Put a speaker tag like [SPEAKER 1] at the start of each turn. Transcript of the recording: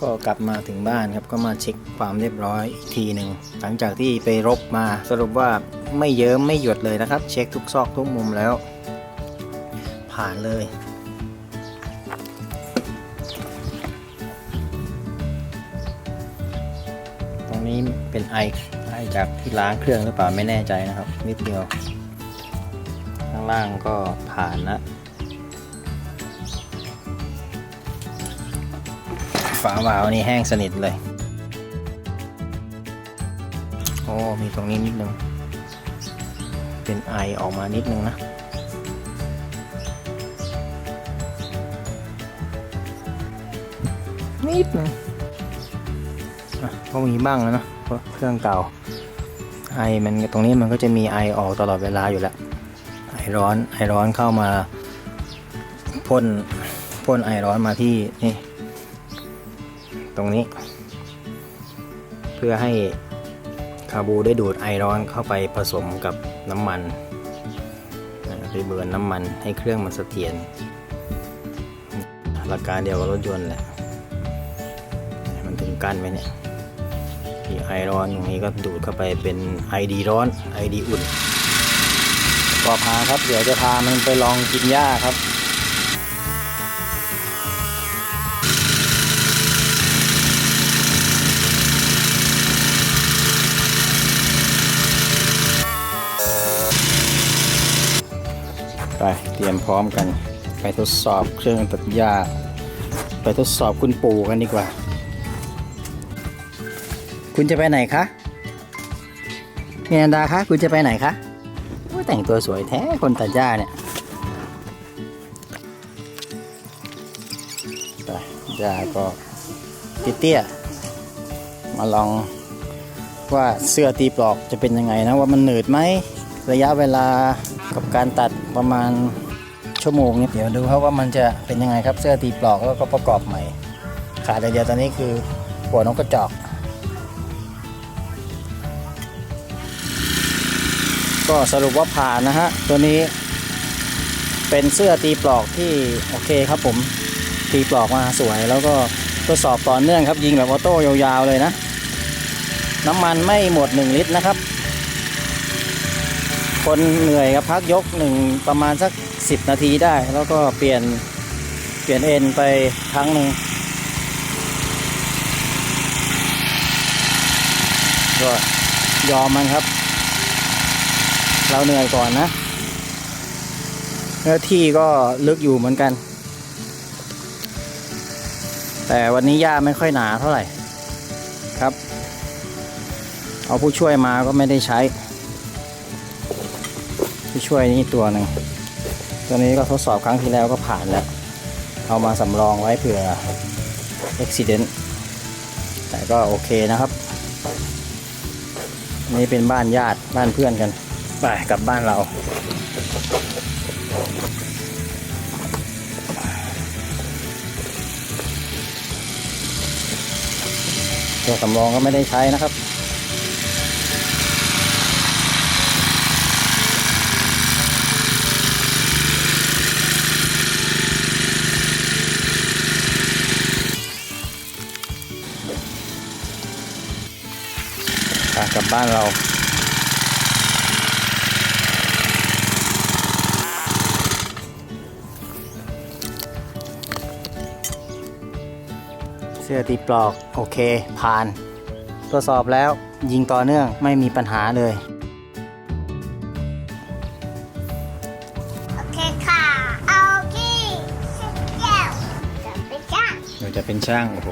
[SPEAKER 1] ก็กลับมาถึงบ้านครับก็มาเช็คความเรียบร้อยอีกทีหนึ่งหลังจากที่ไปรบมาสรุปว่าไม่เยิ้มไม่หยดเลยนะครับ เช็คทุกซอกทุกมุมแล้ว ผ่านเลยตรงนี้เป็นไอไอจากที่ล้างเครื่องหรือเปล่าไม่แน่ใจนะครับ นิดเดียว ข้างล่างก็ผ่านละ ฝาวาล์วนี่แห้งสนิทเลย โอ้มีตรงนี้นิดนึง เป็นไอออกมานิดนึงนะ นิดนึงอะก็มีบ้างแล้วเนอะเพราะเครื่องเก่า ไอมันตรงนี้มันก็จะมีไอออกตลอดเวลาอยู่แล้ว ไอร้อนไอร้อนเข้ามาพ่นพ่นไอร้อนมาที่นี่ต รงนี้ เพื่อให้คาบูได้ดูดไอร้อนเข้าไปผสมกับน้ำมันไปเบิร์นน้ำมันให้เครื่องมันเสถียรหลักการเดียวกับรถยนต์แหละมันถึงกั้นไว้เนี่ยที่ไอร้อนตรงนี้ก็ดูดเข้าไปเป็นไอดีร้อนไอดีอุ่นก็พาครับ เดี๋ยวจะพามันไปลองกินหญ้าครับ ไปเตรียมพร้อมกัน ไปทดสอบเครื่องตัดหญ้า ไปทดสอบคุณปู่กันดีกว่า คุณจะไปไหนคะเมียนดาคะคุณจะไปไหนคะแต่งตัวสวยแท้คนตัดหญ้าเนี่ยไปหญ้าก็เตี้ยๆมาลองว่าเสื้อตีปลอกจะเป็นยังไงนะว่ามันหนืดไหมระยะเวลากับการตัด ประมาณชั่วโมงนี้เดี๋ยวดูครับว่ามันจะเป็นยังไงครับเสื้อตีปลอกแล้วก็ประกอบใหม่ ขาดแต่เดียวตอนนี้คือหัวนกกระจอก ก็สรุปว่าผ่านนะฮะ ตัวนี้เป็นเสื้อตีปลอกที่โอเคครับผมตีปลอกมาสวยแล้วก็ทดสอบต่อเนื่องครับยิงแบบออโต้ยาวๆเลยนะ น้ำมันไม่หมด 1 ลิตรนะครับ คนเหนื่อยครับพักยกหนึ่งประมาณสัก 10 นาทีได้ แล้วก็เปลี่ยนเปลี่ยนเอ็นไปครั้งหนึ่งก็ยอมมันครับ เราเหนื่อยก่อนนะเนื้อที่ก็ลึกอยู่เหมือนกัน แต่วันนี้หญ้าไม่ค่อยหนาเท่าไหร่ครับ เอาผู้ช่วยมาก็ไม่ได้ใช้ ผู้ช่วยนี่ตัวหนึ่งตัวนี้ก็ทดสอบครั้งที่แล้วก็ผ่านแล้ว เอามาสำรองไว้เผื่ออุบิเหตุแต่ก็โอเคนะครับ นี่เป็นบ้านญาติบ้านเพื่อนกัน ไปกลับบ้านเราตัวสำรองก็ไม่ได้ใช้นะครับ ไปกลับบ้านเราเสื้อตีปลอกโอเค ผ่าน ตรวจสอบแล้วยิงต่อเนื่องไม่มีปัญหาเลย
[SPEAKER 2] โอเคค่ะ เอากี้สิบแก้วจะไปจ้าง
[SPEAKER 1] เราจะเป็นช่างโอ้โห